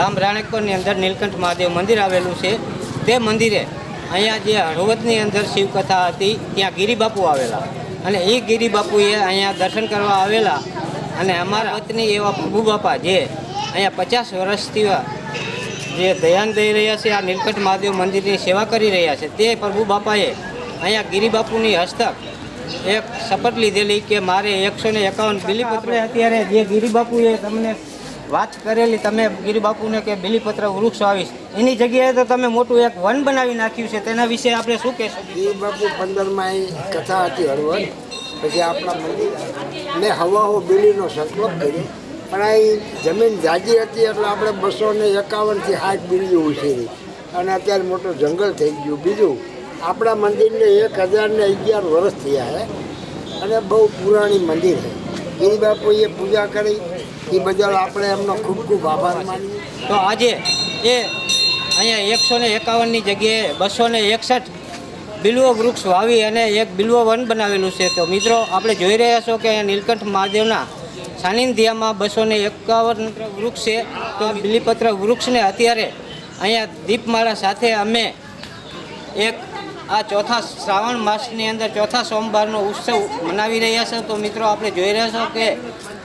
ગામ રાણેકપરની અંદર નીલકંઠ મહાદેવ મંદિર આવેલું છે. તે મંદિરે અહીંયા જે હળવદની અંદર શિવકથા હતી ત્યાં ગિરિબાપુ આવેલા. અને એ ગિરિબાપુએ અહીંયા દર્શન કરવા આવેલા. અને અમારા વતની એવા પ્રભુ બાપા જે અહીંયા પચાસ વર્ષથી જે ધ્યાન દઈ રહ્યા છે આ નીલકંઠ મહાદેવ મંદિરની સેવા કરી રહ્યા છે તે પ્રભુ બાપાએ અહીંયા ગિરિબાપુની હસ્તક એક શપથ લીધેલી કે મારે એકસો ને એકાવન બિલીપત્ર અત્યારે જે ગિરિબાપુએ તમને વાત કરેલી તમે ગિરિબાપુને કે બિલીપત્ર વૃક્ષ આવીશ, એની જગ્યાએ તો તમે મોટું એક વન બનાવી નાખ્યું છે, તેના વિશે આપણે શું કહેશો? એ પંદરમાં કથા હતી હળવદ, પછી આપણા મંદિર ને હવાઓ બીલીનો સંકલ્પ કર્યો, પણ આ જમીન જાજી હતી એટલે આપણે બસો ને એકાવનથી હાથ બિલી ઉછેરી. અને અત્યારે મોટું જંગલ થઈ ગયું. બીજું, આપણા મંદિરને એક હજાર ને અગિયાર વર્ષ થયા છે, અને બહુ પુરાણી મંદિર છે. ગીરીબાપુએ પૂજા કરી એ બદલ આપણે એમનો ખૂબ ખૂબ આભાર માનીએ. તો આજે એ અહીંયા એકસો ને એકાવનની જગ્યાએ બસો ને એકસઠ બિલવો વૃક્ષ વાવી અને એક બિલવો વન બનાવેલું છે. તો મિત્રો, આપણે જોઈ રહ્યા છો કે અહીંયા નીલકંઠ મહાદેવના સાનિધ્યમાં બસો ને એકાવન વૃક્ષ છે. તો બિલીપત્ર વૃક્ષને અત્યારે અહીંયા દીપમાળા સાથે અમે એક આ ચોથા શ્રાવણ માસની અંદર ચોથા સોમવારનો ઉત્સવ મનાવી રહ્યા છે. તો મિત્રો, આપણે જોઈ રહ્યા છો કે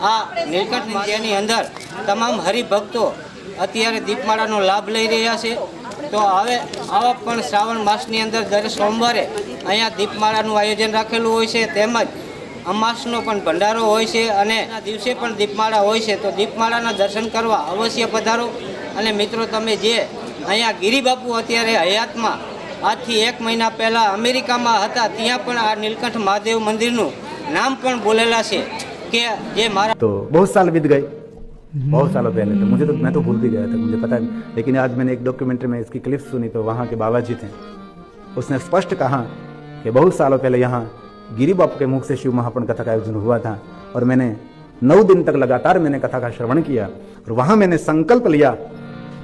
આ નીલકંઠ મંદિરની અંદર તમામ હરિભક્તો અત્યારે દીપમાળાનો લાભ લઈ રહ્યા છે. તો હવે આવા પણ શ્રાવણ માસની અંદર દર સોમવારે અહીંયા દીપમાળાનું આયોજન રાખેલું હોય છે, તેમજ અમાસનો પણ ભંડારો હોય છે અને દિવસે પણ દીપમાળા હોય છે. તો દીપમાળાના દર્શન કરવા અવશ્ય પધારો. અને મિત્રો, તમે જે અહીંયા ગિરિબાપુ અત્યારે હયાતમાં આજથી એક મહિના પહેલાં અમેરિકામાં હતા, ત્યાં પણ આ નીલકંઠ મહાદેવ મંદિરનું નામ પણ બોલેલા છે. किया ये मारा। तो बहुत साल बीत गए। बहुत सालों पहले तो। मुझे तो मैं तो भूल भी गया था, मुझे पता नहीं लेकिन आज मैंने एक डॉक्यूमेंट्री में इसकी क्लिप सुनी तो वहाँ के बाबा जी थे। उसने स्पष्ट कहा कि बहुत सालों पहले यहाँ गिरी बाप के मुख से शिव महापण कथा का आयोजन हुआ था, और मैंने नौ दिन तक लगातार मैंने कथा का श्रवण किया, और वहाँ मैंने संकल्प लिया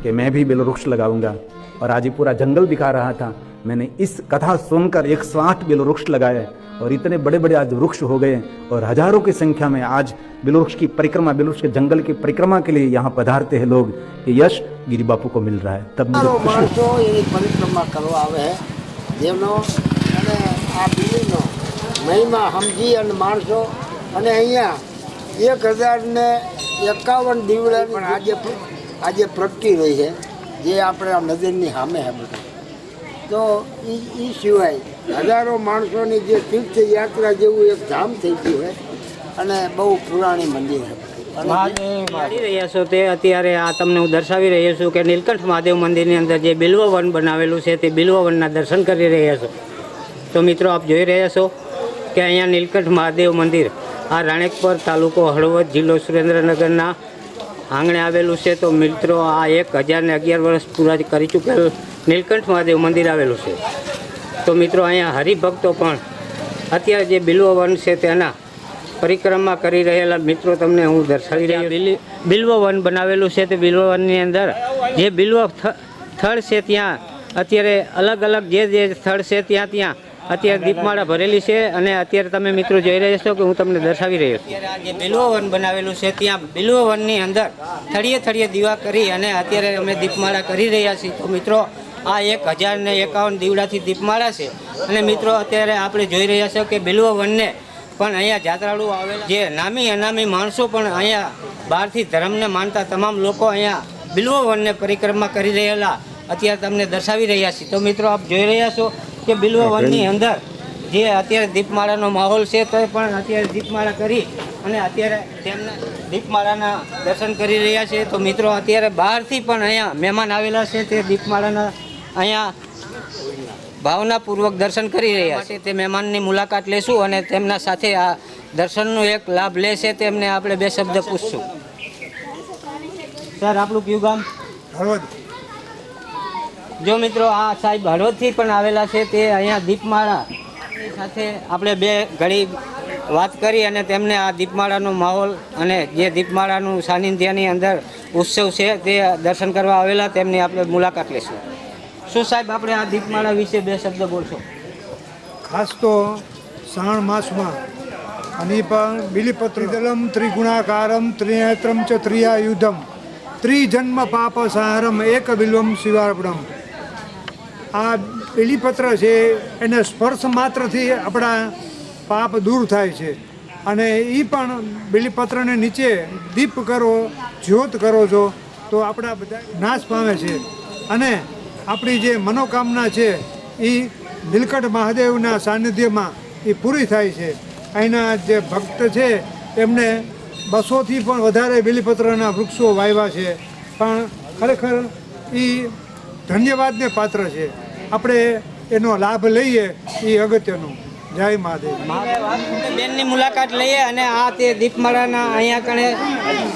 कि मैं भी बेलवृक्ष लगाऊँगा, और आज ही पूरा जंगल दिखा रहा था। मैंने इस कथा सुनकर एक सौ आठ बेलवृक्ष लगाए और इतने बड़े बड़े आज वृक्ष हो गए और हजारों की संख्या में आज बेल वृक्ष की परिक्रमा बेल वृक्ष के जंगल की परिक्रमा के लिए यहाँ पधारते हैं लोग ये यश गिरी बापू को मिल रहा है तब मुझे હજારો खुशी માણસો એની પરિક્રમા કરવા આવે છે જેનો અને આ બીલીનો મહિમા સમજી અને માણસો અને અહીંયા એક હજાર ને એકાવન દીવડા પણ આજે પ્ર- આજે પ્રગટી રહી છે જે આપણે આ નજરની સામે છે બધું તો એ સિવાય હજારો માણસોની જે તીર્થ યાત્રા જેવું એક ધામ થઈ ગયું હોય અને બહુ પુરાણી મંદિર છે. રહ્યા છો તે અત્યારે આ તમને હું દર્શાવી રહ્યો છું કે નીલકંઠ મહાદેવ મંદિરની અંદર જે બિલ્વ વન બનાવેલું છે તે બિલ્વ વનના દર્શન કરી રહ્યા છો. તો મિત્રો આપ જોઈ રહ્યા છો કે અહીંયા નીલકંઠ મહાદેવ મંદિર આ રાણેકપર તાલુકો હળવદ જિલ્લો સુરેન્દ્રનગરના આંગણે આવેલું છે. તો મિત્રો આ એક હજારને અગિયાર વર્ષ પૂરા કરી ચૂકેલ નીલકંઠ મહાદેવ મંદિર આવેલું છે. તો મિત્રો અહીંયા હરિભક્તો પણ અત્યારે જે બિલ્વ વન છે તેના પરિક્રમા કરી રહેલા મિત્રો તમને હું દર્શાવી રહ્યો બિલવો બિલ્વ વન બનાવેલું છે તે બિલ્વ વનની અંદર જે બિલ્વ સ્થળ છે ત્યાં અત્યારે અલગ અલગ જે જે સ્થળ છે ત્યાં ત્યાં અત્યારે દીપમાળા ભરેલી છે અને અત્યારે તમે મિત્રો જોઈ રહ્યા છો કે હું તમને દર્શાવી રહ્યો છું. આ જે બિલ્વ વન બનાવેલું છે ત્યાં બિલ્વ વનની અંદર થળીએ થળીએ દીવા કરી અને અત્યારે અમે દીપમાળા કરી રહ્યા છીએ. તો મિત્રો આ એક હજાર ને એકાવન દીવડાથી દીપમાળા છે. અને મિત્રો અત્યારે આપણે જોઈ રહ્યા છો કે બિલવો વનને પણ અહીંયા જાત્રાળુ આવેલા જે નામી અનામી માણસો પણ અહીંયા બહારથી ધર્મને માનતા તમામ લોકો અહીંયા બિલવો વનને પરિક્રમા કરી રહેલા અત્યારે તમને દર્શાવી રહ્યા છીએ. તો મિત્રો આપ જોઈ રહ્યા છો કે બિલ્વ વનની અંદર જે અત્યારે દીપમાળાનો માહોલ છે તો પણ અત્યારે દીપમાળા કરી અને અત્યારે તેમના દીપમાળાના દર્શન કરી રહ્યા છે. તો મિત્રો અત્યારે બહારથી પણ અહીંયા મહેમાન આવેલા છે તે દીપમાળાના અહીંયા ભાવનાપૂર્વક દર્શન કરી રહ્યા છે. તે મહેમાનની મુલાકાત લેશું અને તેમના સાથે આ દર્શનનો એક લાભ લેશે તેમને આપણે બે શબ્દ પૂછશું. સર આપણું કયું ગામ? હળવદ. જો મિત્રો આ સાહેબ હળવદથી પણ આવેલા છે તે અહીંયા દીપમાળા સાથે આપણે બે ઘડી વાત કરી અને તેમને આ દીપમાળાનો માહોલ અને જે દીપમાળાનું સાનિધ્યની અંદર ઉત્સવ છે તે દર્શન કરવા આવેલા. તેમની આપણે મુલાકાત લઈશું શું સાહેબ, આપણે આ દીપમાળા વિશે બે શબ્દ બોલશો? ખાસ તો શ્રાવણ માસમાં અને પણ બિલીપત્રી દલમ ત્રિગુણાકારમ ત્રિનેત્રમ ચ ત્રિયાયુધમ. ત્રિજન્મ પાપ સહારમ એક બિલ્વમ શિવાર્પણમ. આ બિલીપત્ર છે, એને સ્પર્શ માત્રથી આપણા પાપ દૂર થાય છે. અને એ પણ બિલીપત્રને નીચે દીપ કરો, જ્યોત કરો છો, તો આપણા બધા નાશ પામે છે. અને આપણી જે મનોકામના છે, એ નીલકંઠ મહાદેવના સાનિધ્યમાં એ પૂરી થાય છે. અહીંના જે ભક્ત છે, એમને બસોથી પણ વધારે બિલીપત્રના વૃક્ષો વાવ્યા છે. પણ ખરેખર એ ધન્યવાદને પાત્ર છે. આપણે એનો લાભ લઈએ એ અગત્યનું. જય મહાદેવ. બેનની મુલાકાત લઈએ અને આ તે દીપમાળાના અહીંયા કણે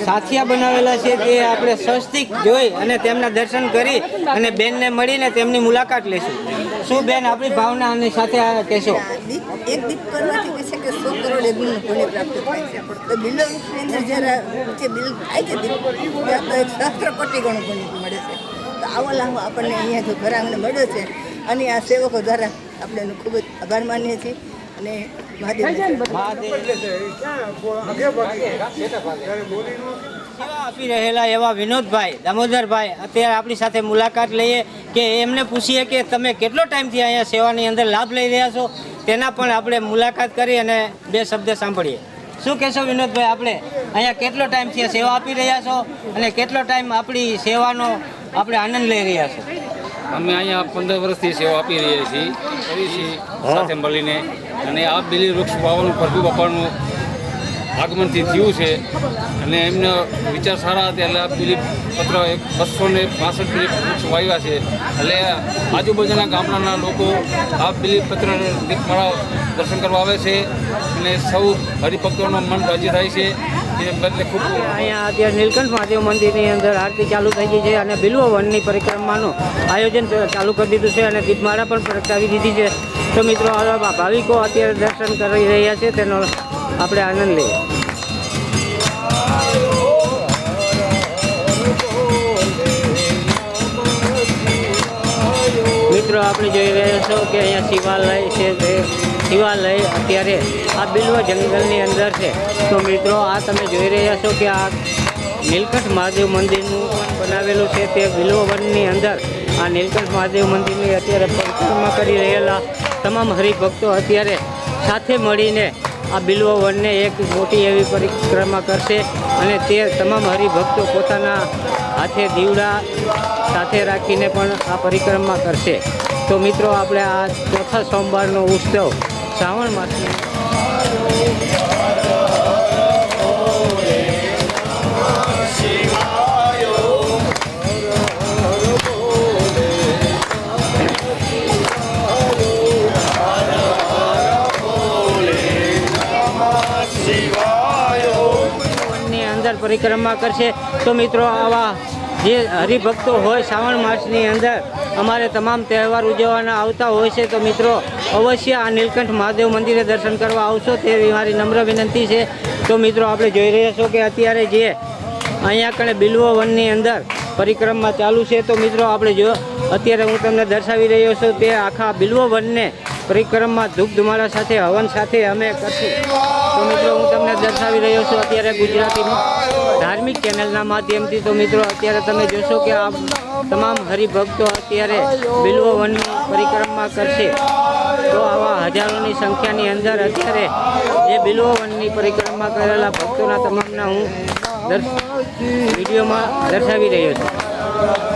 સાથિયા બનાવેલા છે તે આપણે સ્વસ્તિક જોઈ અને તેમના દર્શન કરી અને બેનને મળીને તેમની મુલાકાત લઈશું શું બેન આપણી ભાવના અને સાથે આ કહેશો? દીપ એક દીપ કરવાથી કહે છે કે સો કરોડ યજ્ઞનું પુણ્ય પ્રાપ્ત થાય છે? તો બિલ જ્યારે જે બિલ થાય છે દીપ તો એક સહસ્ત્ર કોટી ગણું પુણ્ય મળે છે. તો આવો લાભ આપણને અહીંયા જો ઘર આંગણે મળ્યો છે. અને આ સેવકો દ્વારા આપણે એનો ખૂબ જ આભાર માનીએ છીએ અને આપી રહેલા એવા વિનોદભાઈ દામોદરભાઈ અત્યારે આપણી સાથે મુલાકાત લઈએ કે એમને પૂછીએ કે તમે કેટલો ટાઈમથી અહીંયા સેવાની અંદર લાભ લઈ રહ્યા છો? તેના પણ આપણે મુલાકાત કરી અને બે શબ્દ સાંભળીએ. શું કહેશો વિનોદભાઈ આપણે? અહીંયા કેટલો ટાઈમથી સેવા આપી રહ્યા છો અને કેટલો ટાઈમ આપણી સેવાનો આપણે આનંદ લઈ રહ્યા છો? અમે અહીંયા પંદર વર્ષથી સેવા આપી રહ્યા છીએ કરીએ છીએ સાથે મળીને. અને આ બિલી વૃક્ષ વાવવાનું પ્રભુ બાપાનું આગમનથી થયું છે. અને એમનો વિચાર સારા હતા. એટલે આ પત્ર એક બસો ને પાસઠ બિલી વૃક્ષ વાવ્યા છે. એટલે આજુબાજુના ગામડાના લોકો આ બિલી પત્ર દીપમાળા દર્શન કરવા આવે છે. અને સૌ હરિભક્તોનો મન રાજી થાય છે. અહીંયા અત્યારે નીલકંઠ મહાદેવ મંદિરની અંદર આરતી ચાલુ થઈ ગઈ છે અને બિલ્વ વનની પરિક્રમાનું આયોજન ચાલુ કરી દીધું છે અને દીપમાળા પણ પ્રગટાવી દીધી છે. તો મિત્રો ભાવિકો અત્યારે દર્શન કરી રહ્યા છે. તેનો આપણે આનંદ લઈએ. મિત્રો, આપણે જોઈ રહ્યા છો કે અહીંયા શિવાલય છે તે. શિવાલય અત્યારે આ બિલ્વ જંગલની અંદર છે. તો મિત્રો, આ તમે જોઈ રહ્યા છો કે આ નીલકંઠ મહાદેવ મંદિરનું પણ બનાવેલું છે તે બિલ્વ વનની અંદર. આ નીલકંઠ મહાદેવ મંદિરની અત્યારે પરિક્રમા કરી રહેલા તમામ હરિભક્તો અત્યારે સાથે મળીને આ બિલ્વ વનને એક મોટી એવી પરિક્રમા કરશે અને તે તમામ હરિભક્તો પોતાના હાથે દીવડા સાથે રાખીને પણ આ પરિક્રમા કરશે. તો મિત્રો, આપણે આ ચોથા સોમવારનો ઉત્સવ શ્રાવણ માસની પરિક્રમા કરશે. તો મિત્રો, આવા જે હરિભક્તો હોય શ્રાવણ માસની અંદર, અમારે તમામ તહેવાર ઉજવવાના આવતા હોય છે. તો મિત્રો, અવશ્ય આ નીલકંઠ મહાદેવ મંદિરે દર્શન કરવા આવશો. તેવી મારી નમ્ર વિનંતી છે. તો મિત્રો, આપણે જોઈ રહ્યા છો કે અત્યારે જે અહીંયા કણે બિલવો વનની અંદર પરિક્રમા ચાલુ છે. તો મિત્રો, આપણે જો અત્યારે હું તમને દર્શાવી રહ્યો છું તે આખા બિલવો વનને પરિક્રમા ધૂપ ધુમાડા સાથે, હવન સાથે અમે કરશું. તો મિત્રો, હું તમને દર્શાવી રહ્યો છું અત્યારે ગુજરાતી ધાર્મિક ચેનલના માધ્યમથી તો મિત્રો અત્યારે તમે જોશો કે આ તમામ હરિભક્તો અત્યારે બિલવો વનની પરિક્રમા કરશે. તો આવા હજારોની સંખ્યાની અંદર અત્યારે જે બિલવો વનની પરિક્રમા કરેલા ભક્તોના તમામના હું દર્શ વિડીયોમાં દર્શાવી રહ્યો છું.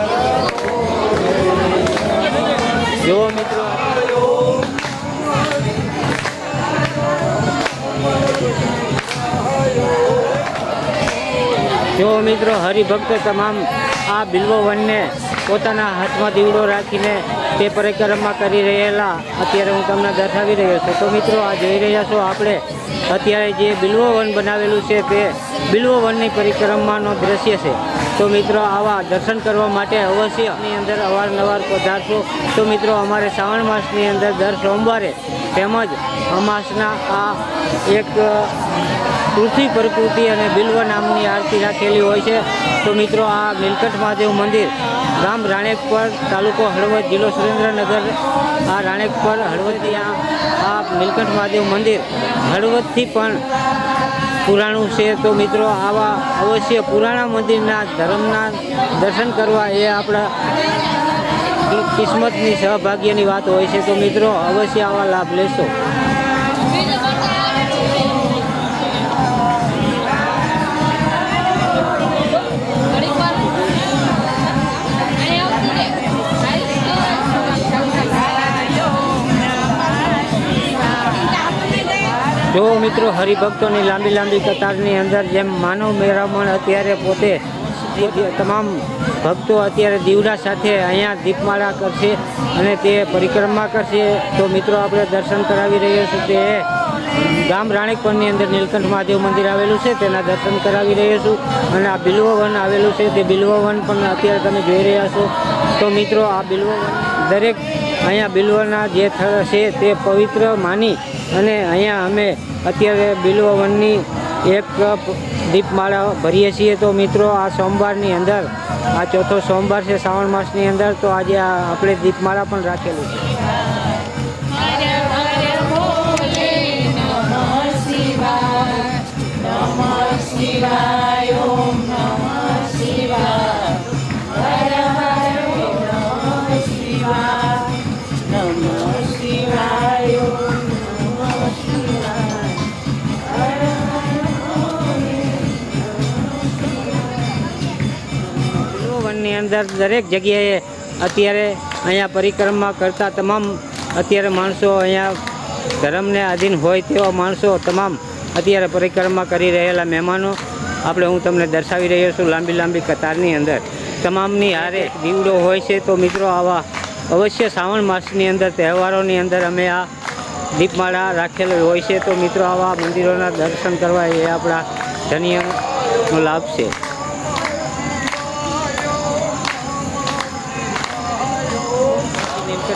જો મિત્રો હરિભક્ત તમામ આ બિલ્વો વનને પોતાના હાથમાં દીવડો રાખીને તે પરિક્રમા કરી રહેલા. અત્યારે હું તમને દર્શાવી રહ્યો છું. તો મિત્રો, આ જોઈ રહ્યા છો આપણે. અત્યારે જે બિલવો વન બનાવેલું છે તે બિલવો વનની પરિક્રમાનો દ્રશ્ય છે. તો મિત્રો, આવા દર્શન કરવા માટે અવશ્યની અંદર અવારનવાર પધારશો. તો મિત્રો, અમારે શ્રાવણ માસની અંદર દર સોમવારે તેમજ અમાસના આ એક પૃથ્વી પ્રકૃતિ અને બિલ્વ નામની આરતી રાખેલી હોય છે. તો મિત્રો, આ નીલકંઠ મહાદેવ મંદિર ગામ રાણેકપર તાલુકો હળવદ જિલ્લો સુરેન્દ્રનગર. આ રાણેકપર હળવદ ત્યાં આ નીલકંઠ મહાદેવ મંદિર હળવદથી પણ પુરાણું છે. તો મિત્રો, આવા અવશ્ય પુરાણા મંદિરના ધર્મના દર્શન કરવા એ આપણા કિસ્મતની સહભાગ્યની વાત હોય છે. તો મિત્રો, અવશ્ય આવા લાભ લેશો. જો મિત્રો હરિભક્તોની લાંબી લાંબી કતારની અંદર જેમ માનવ મેળામણ અત્યારે પોતે તમામ ભક્તો અત્યારે દીવડા સાથે અહીંયા દીપમાળા કરશે અને તે પરિક્રમા કરશે. તો મિત્રો આપણે દર્શન કરાવી રહ્યા છીએ. તે ગામ રાણેકપણની અંદર નીલકંઠ મહાદેવ મંદિર આવેલું છે. તેના દર્શન કરાવી રહ્યા છું. અને આ બિલ્વવન આવેલું છે. તે બિલ્વવન પણ અત્યારે તમે જોઈ રહ્યા છો. તો મિત્રો આ બિલ્વવન દરેક અહીંયા બિલ્વના જે છે તે પવિત્ર માની અને અહીંયા અમે અત્યારે બિલ્વવનની એક દીપમાળા ભરીએ છીએ. તો મિત્રો, આ સોમવારની અંદર, આ ચોથો સોમવાર છે, શ્રાવણ માસની અંદર, તો આજે આપણે દીપમાળા પણ રાખેલી છે. વનની અંદર દરેક જગ્યાએ અત્યારે અહીંયા પરિક્રમા કરતા તમામ અત્યારે માણસો અહીંયા ધર્મને આધીન હોય તેવા માણસો તમામ અત્યારે પરિક્રમા કરી રહેલા મહેમાનો. આપણે હું તમને દર્શાવી રહ્યો છું લાંબી લાંબી કતારની અંદર. તમામની હારે દીવડો હોય છે તો મિત્રો આવા અવશ્ય શ્રાવણ માસની અંદર, તહેવારોની અંદર અમે આ દીપમાળા રાખેલો હોય છે તો મિત્રો આવા મંદિરોના દર્શન કરવા એ આપણા ધન્યનો લાભ છે.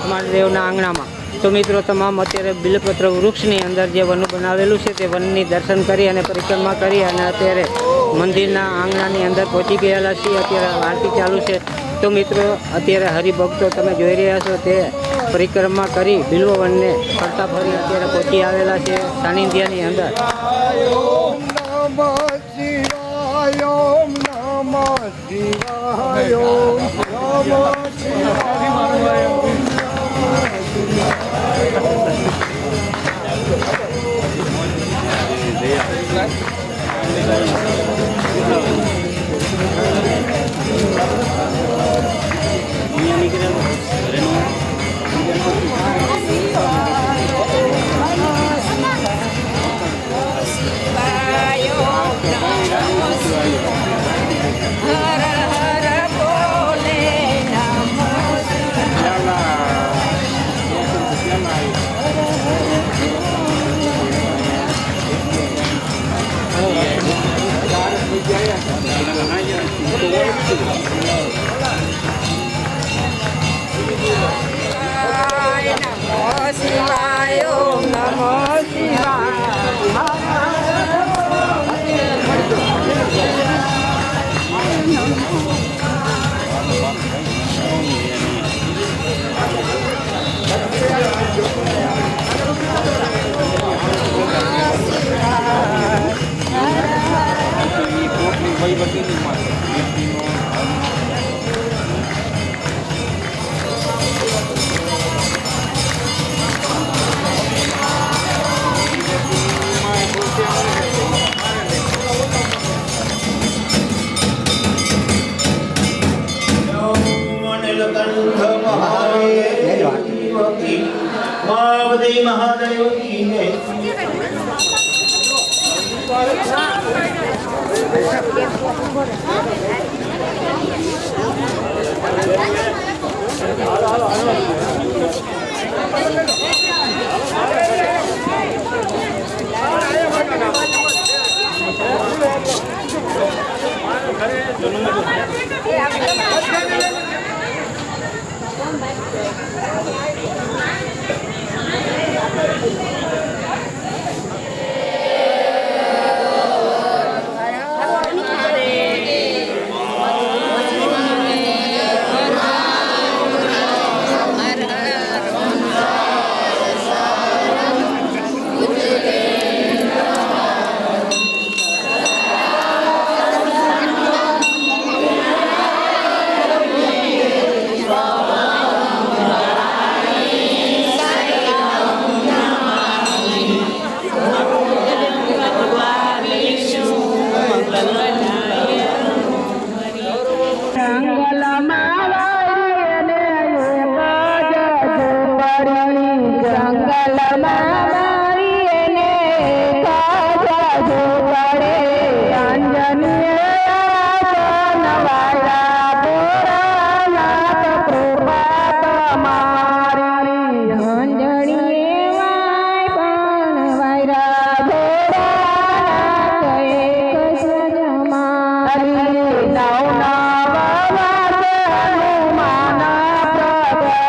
મહાદેવના આંગણામાં. તો મિત્રો, તમામ અત્યારે બિલપત્ર વૃક્ષની અંદર જે વન બનાવેલું છે, તે વનની દર્શન કરી અને પરિક્રમા કરી અને અત્યારે મંદિરના આંગણાની અંદર પહોંચી ગયેલા છીએ. અત્યારે આરતી ચાલુ છે. તો મિત્રો, અત્યારે હરિભક્તો તમે જોઈ રહ્યા છો, તે પરિક્રમા કરી બિલ્વ વનને ફરતા ફરી અત્યારે પહોંચી આવેલા છે સાનિધ્યની અંદર. શિવાય ¿Qué? Jangalamaa, jangalamaa.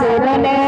सुन ले